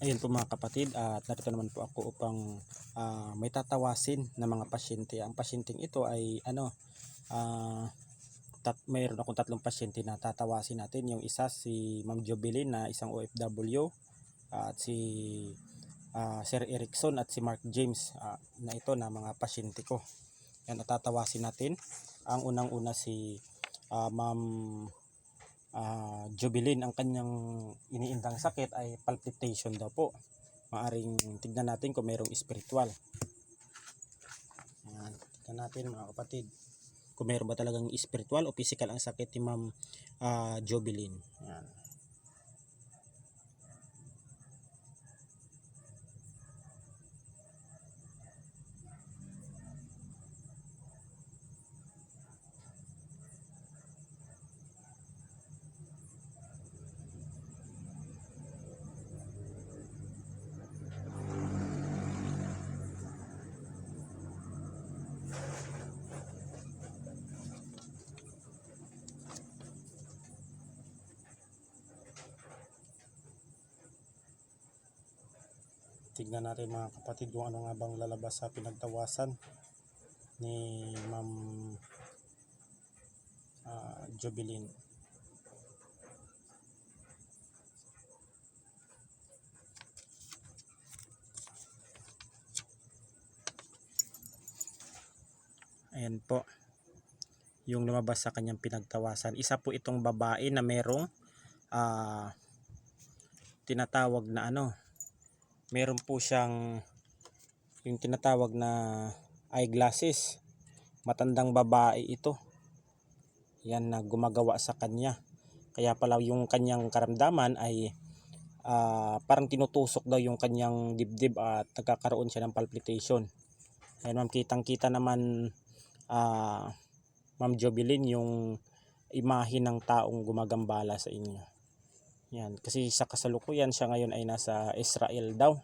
Ayun po mga kapatid at narito naman po ako upang ah, may tatawasin na mga pasyente. Ang pasyenteng ito ay ano ah tat mayroon akong tatlong pasyente na tatawasin natin. Yung isa si Ma'am Jovelyn na isang OFW at si ah, Sir Erickson at si Mark James ah, na ito na mga pasyente ko. Yan tatawasin natin. Ang unang-una si ah, Ma'am ah Jovelyn ang kanyang iniindang sakit ay palpitation daw po. Maaring tignan natin kung mayroong spiritual. Ayan, tignan natin mga kapatid. Kung mayroon ba talagang spiritual o physical ang sakit ni Ma'am ah, Jovelyn. Ayan. Tignan natin mga kapatid kung ano nga bang lalabas sa pinagtawasan ni Ma'am ah, Jovelyn. Ayan po. Yung lumabas sa kanyang pinagtawasan. Isa po itong babae na merong ah, tinatawag na ano, meron po siyang yung tinatawag na eyeglasses. Matandang babae ito. Yan na gumagawa sa kanya. Kaya pala yung kanyang karamdaman ay ah, parang tinutusok daw yung kanyang dibdib at nagkakaroon siya ng palpitation. Ayan ma'am, kitang-kita naman ah, Ma'am Jovelyn yung imahe ng taong gumagambala sa inyo. Yan, kasi sa kasalukuyan siya ngayon ay nasa Israel daw.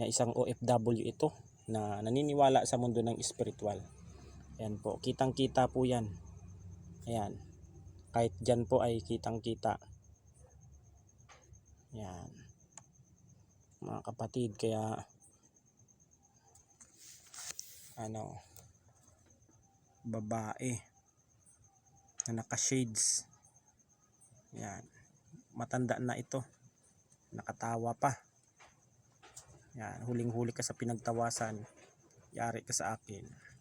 Yan, isang OFW ito na naniniwala sa mundo ng spiritual. Yan po, kitang-kita po yan. Ayan. Kahit dyan po ay kitang-kita. Yan. Mga kapatid, kaya ano, babae na naka-shades. Yan matanda na ito. Nakatawa pa. Yan, huling-huli ka sa pinagtawasan. Yari ka sa akin.